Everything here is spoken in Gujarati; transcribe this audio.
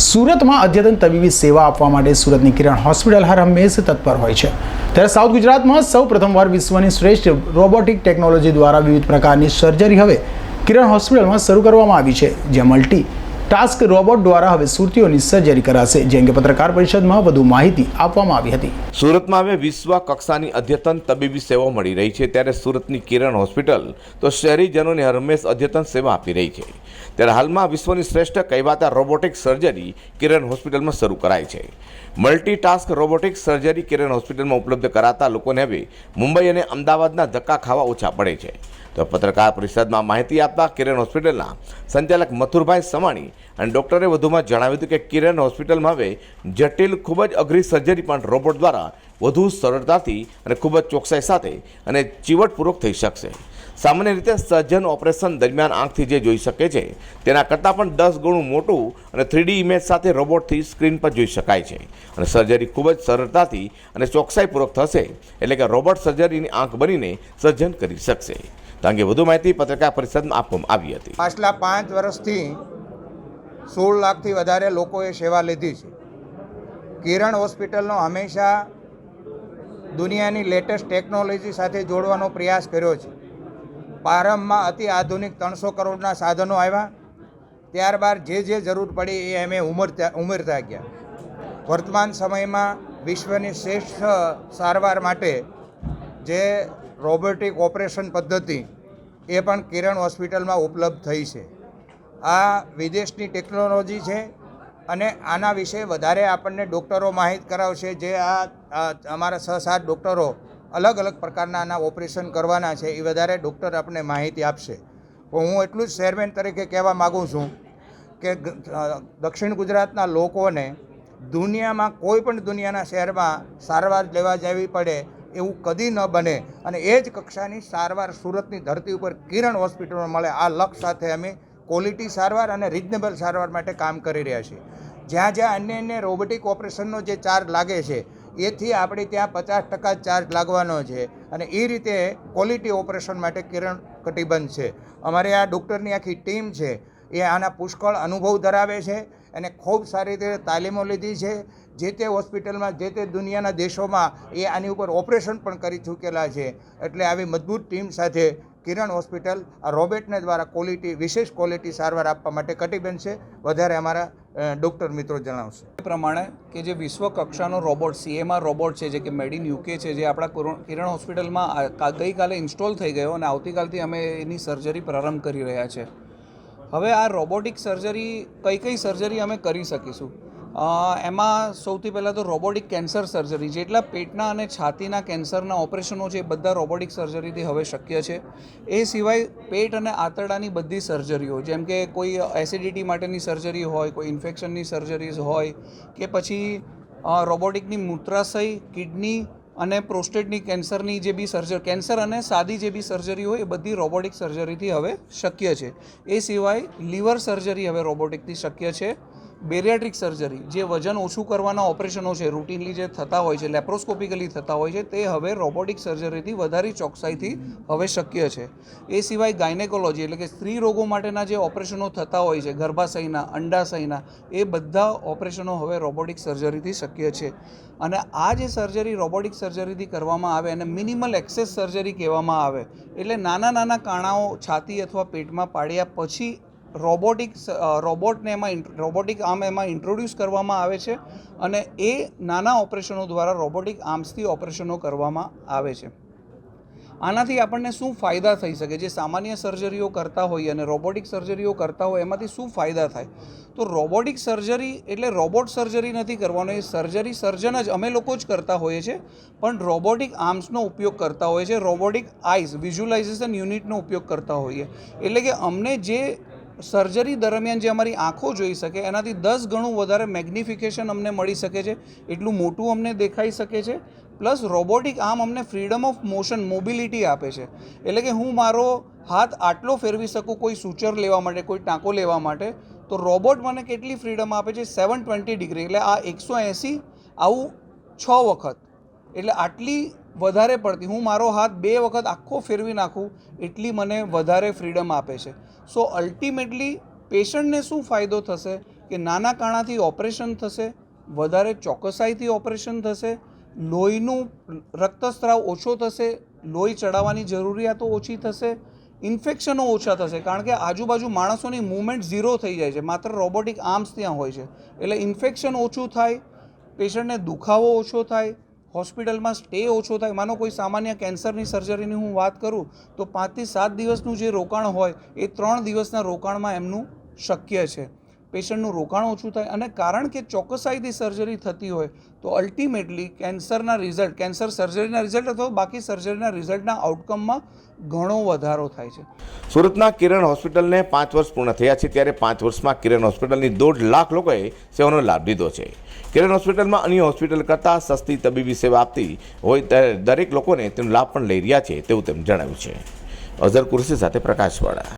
સુરતમાં અદ્યતન તબીબી સેવા આપવા માટે સુરતની કિરણ હોસ્પિટલ હર હંમેશ તત્પર હોય છે. ત્યારે સાઉથ ગુજરાતમાં સૌ પ્રથમવાર વિશ્વની શ્રેષ્ઠ રોબોટિક ટેકનોલોજી દ્વારા વિવિધ પ્રકારની સર્જરી હવે કિરણ હોસ્પિટલમાં શરૂ કરવામાં આવી છે, જે મલ્ટી ટાસ્ક રોબોટ દ્વારા હવે સુરતીઓની સર્જરી કરાશે, જે અંગે પત્રકાર પરિષદમાં વધુ માહિતી આપવામાં આવી હતી. સુરતમાં હવે વિશ્વ કક્ષાની અદ્યતન તબીબી સેવાઓ મળી રહી છે. ત્યારે સુરતની કિરણ હોસ્પિટલ તો શહેરીજનોને હરમેશ અદ્યતન સેવા આપી રહી છે. ત્યારે હાલમાં વિશ્વની શ્રેષ્ઠ કહેવાતા રોબોટિક સર્જરી કિરણ હોસ્પિટલમાં શરૂ કરાઈ છે. મલ્ટીટાસ્ક રોબોટિક સર્જરી કિરણ હોસ્પિટલમાં ઉપલબ્ધ કરાતા લોકોને હવે મુંબઈ અને અમદાવાદના ધક્કા ખાવા ઓછા પડે છે. તો પત્રકાર પરિષદમાં માહિતી આપતા કિરણ હોસ્પિટલના સંચાલક મથુરભાઈ સમાણી અને ડૉક્ટરે વધુમાં જણાવ્યું હતું કે કિરણ હોસ્પિટલમાં હવે જટિલ, ખૂબ જ અઘરી સર્જરી પણ રોબોટ દ્વારા વધુ સરળતાથી અને ખૂબ જ ચોકસાઈ સાથે અને ચીવટપૂર્વક થઈ શકશે. સામાન્ય રીતે સર્જન ઓપરેશન દરમિયાન આંખથી જે જોઈ શકે છે, તેના કરતાં પણ દસ ગણું મોટું અને થ્રીડી ઇમેજ સાથે રોબોટથી સ્ક્રીન પર જોઈ શકાય છે. અને સર્જરી ખૂબ જ સરળતાથી અને ચોકસાઈપૂર્વક થશે, એટલે કે રોબોટ સર્જરીની આંખ બનીને સર્જન કરી શકશે. તો અંગે વધુ માહિતી પત્રકાર પરિષદમાં આપવામાં આવી હતી. પાછલા પાંચ વર્ષથી સોળ લાખથી વધારે લોકોએ સેવા લીધી છે. કિરણ હોસ્પિટલનો હંમેશા દુનિયાની લેટેસ્ટ ટેકનોલોજી સાથે જોડવાનો પ્રયાસ કર્યો છે. પ્રારંભમાં અતિ આધુનિક ત્રણસો કરોડના સાધનો આવ્યા. ત્યારબાદ જે જે જરૂર પડી એ અમે ઉમરતા ઉમેરતા ગયા વર્તમાન સમયમાં વિશ્વની શ્રેષ્ઠ સારવાર માટે જે રોબોટિક ઓપરેશન પદ્ધતિ એ પણ કિરણ હોસ્પિટલમાં ઉપલબ્ધ થઈ છે. આ વિદેશની ટેકનોલોજી છે અને આના વિશે વધારે આપણને ડૉક્ટરો માહિત કરાવશે જે આ અમારા છ સાત ડૉક્ટરો અલગ અલગ પ્રકારના આના ઓપરેશન કરવાના છે એ વધારે ડૉક્ટર આપણને માહિતી આપશે. હું એટલું જ ચેરમેન તરીકે કહેવા માગું છું કે દક્ષિણ ગુજરાતના લોકોને દુનિયામાં કોઈ પણ દુનિયાના શહેરમાં સારવાર લેવા જવી પડે એવું કદી ન બને. અને એ જ કક્ષાની સારવાર સુરતની ધરતી ઉપર કિરણ હોસ્પિટલમાં મળે. આ લક્ષ સાથે અમે ક્વોલિટી સારવાર અને રિઝનેબલ સારવાર માટે કામ કરી રહ્યા છીએ. જ્યાં જ્યાં અન્ય અન્ય રોબોટિક ઓપરેશનનો જે ચાર્જ લાગે છે, એથી આપણે ત્યાં પચાસ ટકા ચાર્જ લાગવાનો છે. અને એ રીતે ક્વોલિટી ઓપરેશન માટે કિરણ કટિબંધ છે. અમારે આ ડૉક્ટરની આખી ટીમ છે. એ આના પુષ્કળ અનુભવ ધરાવે છે અને ખૂબ સારી રીતે તાલીમો લીધી છે. જે તે હોસ્પિટલમાં, જે તે દુનિયાના દેશોમાં એ આની ઉપર ઓપરેશન પણ કરી ચૂકેલા છે. એટલે આવી મજબૂત ટીમ સાથે કિરણ હોસ્પિટલ, આ રોબેટને દ્વારા ક્વોલિટી, વિશેષ ક્વોલિટી સારવાર આપવા માટે કટિબંધ છે. વધારે અમારા ડૉક્ટર મિત્રો જણાવશે. એ પ્રમાણે કે જે વિશ્વ કક્ષાનો રોબોટ, સીએમઆર રોબોટ છે, જે કે મેડ ઇન યુકે છે, જે આપણા કોરો- કિરણ હોસ્પિટલમાં ગઈકાલે ઇન્સ્ટોલ થઈ ગયો અને આવતીકાલથી અમે એની સર્જરી પ્રારંભ કરી રહ્યા છે. હવે આ રોબોટિક સર્જરી, કઈ કઈ સર્જરી અમે કરી શકીશું? એમાં સૌથી પહેલાં તો રોબોટિક કેન્સર સર્જરી, જેટલા પેટના અને છાતીના કેન્સરના ઓપરેશનો છે એ બધા રોબોટિક સર્જરીથી હવે શક્ય છે. એ સિવાય પેટ અને આંતરડાની બધી સર્જરીઓ, જેમ કે કોઈ એસિડિટી માટેની સર્જરી હોય, કોઈ ઇન્ફેક્શનની સર્જરીઝ હોય, કે પછી રોબોટિકની મૂત્રાશય, કિડની અને પ્રોસ્ટેટની કેન્સરની જે બી સર્જરી કેન્સર અને સાદી જે બી સર્જરી હોય એ બધી રોબોટિક સર્જરીથી હવે શક્ય છે. એ સિવાય લીવર સર્જરી હવે રોબોટિકથી શક્ય છે. બેરિયાટ્રિક સર્જરી, જે વજન ઓછું કરવાના ઓપરેશનો છે, રૂટીનલી જે થતા હોય છે, લેપ્રોસ્કોપિકલી થતા હોય છે, તે હવે રોબોટિક સર્જરીથી વધારે ચોકસાઈથી હવે શક્ય છે. એ સિવાય ગાયનેકોલોજી એટલે કે સ્ત્રી રોગો માટેના જે ઓપરેશનો થતા હોય છે, ગર્ભાશયના, અંડાશયના, એ બધા ઓપરેશનો હવે રોબોટિક સર્જરીથી શક્ય છે. અને આ જે સર્જરી રોબોટિક સર્જરીથી કરવામાં આવે અને મિનિમલ એક્સેસ સર્જરી કહેવામાં આવે. એટલે નાના નાના કાણાઓ છાતી અથવા પેટમાં પાડ્યા પછી રોબોટિક રોબોટને એમાં રોબોટિક આર્મ એમાં ઇન્ટ્રોડ્યુસ કરવામાં આવે છે અને એ નાના ઓપરેશનો દ્વારા રોબોટિક આર્મ્સથી ઓપરેશનો કરવામાં આવે છે. આનાથી આપણને શું ફાયદા થઈ શકે? જે સામાન્ય સર્જરીઓ કરતા હોઈએ અને રોબોટિક સર્જરીઓ કરતા હોય, એમાંથી શું ફાયદા થાય? તો રોબોટિક સર્જરી એટલે રોબોટ સર્જરી નથી કરવાનો, એ સર્જરી સર્જન જ અમે લોકો જ કરતા હોઈએ છીએ. પણ રોબોટિક આર્મ્સનો ઉપયોગ કરતા હોઈએ છીએ, રોબોટિક આઈઝ વિઝ્યુલાઇઝેશન યુનિટનો ઉપયોગ કરતા હોઈએ. એટલે કે અમને જે સર્જરી દરમિયાન જે અમારી આંખો જોઈ શકે, એનાથી દસ ગણું વધારે મેગ્નિફિકેશન અમને મળી શકે છે, એટલું મોટું અમને દેખાઈ શકે છે, પ્લસ રોબોટિક આમ અમને ફ્રીડમ ઓફ મોશન મોબિલિટી આપે છે. એટલે કે હું મારો હાથ આટલો ફેરવી શકું કોઈ સૂચર લેવા માટે, કોઈ ટાંકો લેવા માટે, તો રોબોટ મને કેટલી ફ્રીડમ આપે છે? સેવન ટ્વેન્ટી ડિગ્રી એટલે આ એકસો એંસી આવું છ વખત. એટલે આટલી વધારે પડતી, હું મારો હાથ બે વખત આખો ફેરવી નાખું, એટલી મને વધારે ફ્રીડમ આપે છે. સો અલ્ટિમેટલી પેશન્ટને શું ફાયદો થશે? કે નાના કાણાથી ઓપરેશન થશે, વધારે ચોકસાઈથી ઓપરેશન થશે, લોહીનું રક્તસ્રાવ ઓછો થશે, લોહી ચડાવવાની જરૂરિયાતો ઓછી થશે ઇન્ફેક્શનો ઓછા થશે, કારણ કે આજુબાજુ માણસોની મૂવમેન્ટ ઝીરો થઈ જાય છે, માત્ર રોબોટિક આર્મ્સ ત્યાં હોય છે. એટલે ઇન્ફેક્શન ઓછું થાય પેશન્ટને દુખાવો ઓછો થાય હોસ્પિટલમાં સ્ટે ઓછો થાય. માનો કોઈ સામાન્ય કેન્સરની સર્જરીની હું વાત કરું, તો પાંચથી સાત દિવસનું જે રોકાણ હોય, એ ત્રણ દિવસના રોકાણમાં એમનું શક્ય છે. પેશન્ટનું રોકાણ ઓછું થાય અને કારણ કે ચોક્કસાઈથી સર્જરી થતી હોય તો અલ્ટિમેટલી કેન્સરના રિઝલ્ટ કેન્સર સર્જરીના રિઝલ્ટ અથવા બાકી સર્જરીના રિઝલ્ટના આઉટકમમાં ઘણો વધારો થાય છે. સુરતના કિરણ હોસ્પિટલને પાંચ વર્ષ પૂર્ણ થયા છે ત્યારે પાંચ વર્ષમાં કિરણ હોસ્પિટલની દોઢ લાખ લોકોએ સેવાનો લાભ લીધો છે. કિરણ હોસ્પિટલમાં અન્ય હોસ્પિટલ કરતાં સસ્તી તબીબી સેવા આપતી હોય ત્યારે દરેક લોકોને તેનો લાભ પણ લઈ રહ્યા છે તેવું તેમ જણાવ્યું છે. અઝર કુરશી સાથે પ્રકાશવાળા.